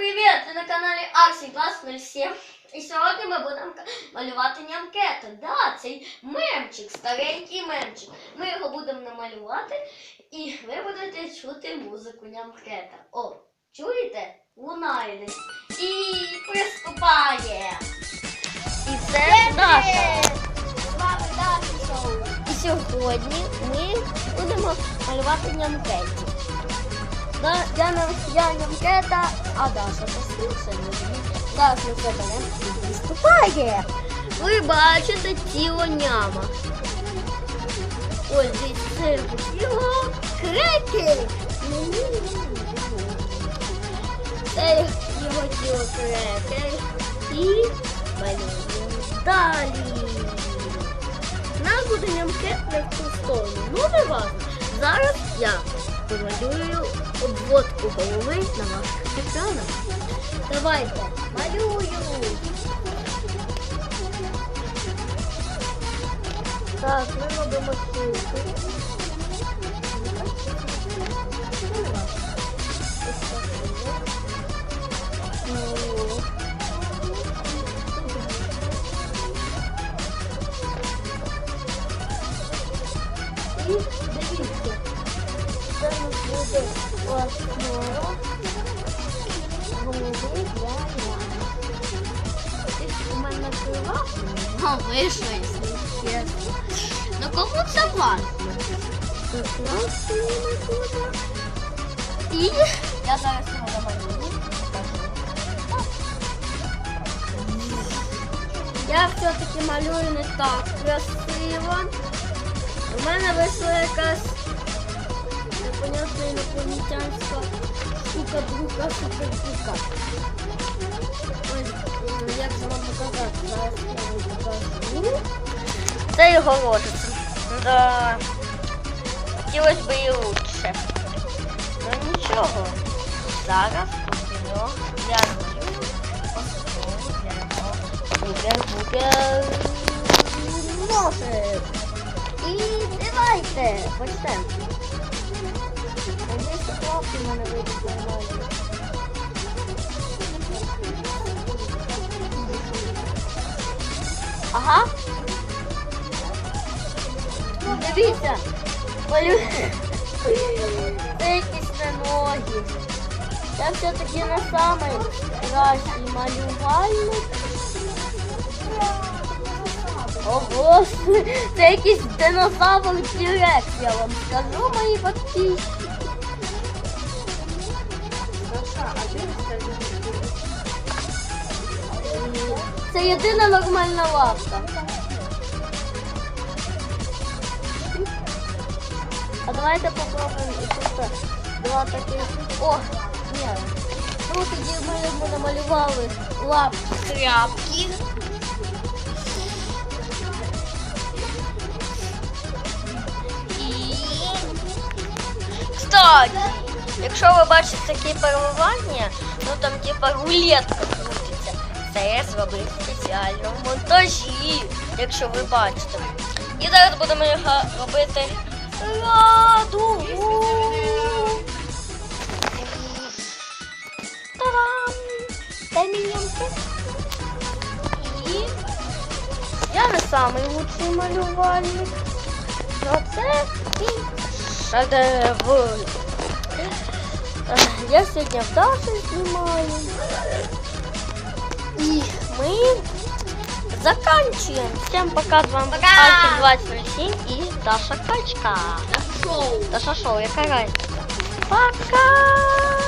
привіт! Ви на каналі Арсі 2007. І сьогодні ми будемо малювати нямкета. Да, цей мемчик, старенький мемчик. Ми його будемо намалювати і ви будете чути музику нямкета. О, чуєте? Лунає десь. І приступає. І це Даша. З вами Даша Шоу. І сьогодні ми будемо малювати нямкетів. Да, я, нам- я нямкета, а Даша послухає. Зараз ми це беремо і виступає. Ви бачите тіло няма. Ось дивіться, це його крекер. Це його тіло крекер. І малюємо далі. Нас буде нямкет не в ту сторону. Ну не важно. Зараз я помалюю обводку голови на ваших екранах. Давайте, малюю. Так, ми робимо І дивіться, Ну кому це важно? І я зараз його намалюю. Я все-таки малюю не так красиво. У мене вийшла якась штука друга супердука. Ось, як вам показати? Я вам покажу. Це його ложиця. Да. Хотілося б і лучше. Ну нічого. Зараз я зроблю основу бубер-бубер ножик. І давайте почнемо. Ага. Дивіться. Якісь не ноги. Я все-таки не самий кращий малювальник. О, Господи, це якийсь динозавр Тірекс, я вам скажу, мої підписчики. Це єдина нормальна лапка. А давайте попробуємо тут два таких. О, ні. Ну тоді ми йому намалювали лапки тряпки. І... Кстати, якщо ви бачите такі переливання, ну там типа рулетка крутиться. Це зробив спеціально в монтажі, якщо ви бачите. І зараз будемо його робити раду. Та-дам! Ямки. І я не самий лучший малювальник. Но це мій шедевр. Ех, Я сьогодні в Даші знімаю. І ми заканчуємо. Всем пока, з вами Пока! Альфа 2007 і Даша Качка. Шоу. Даша шоу, яка разниця? Пока!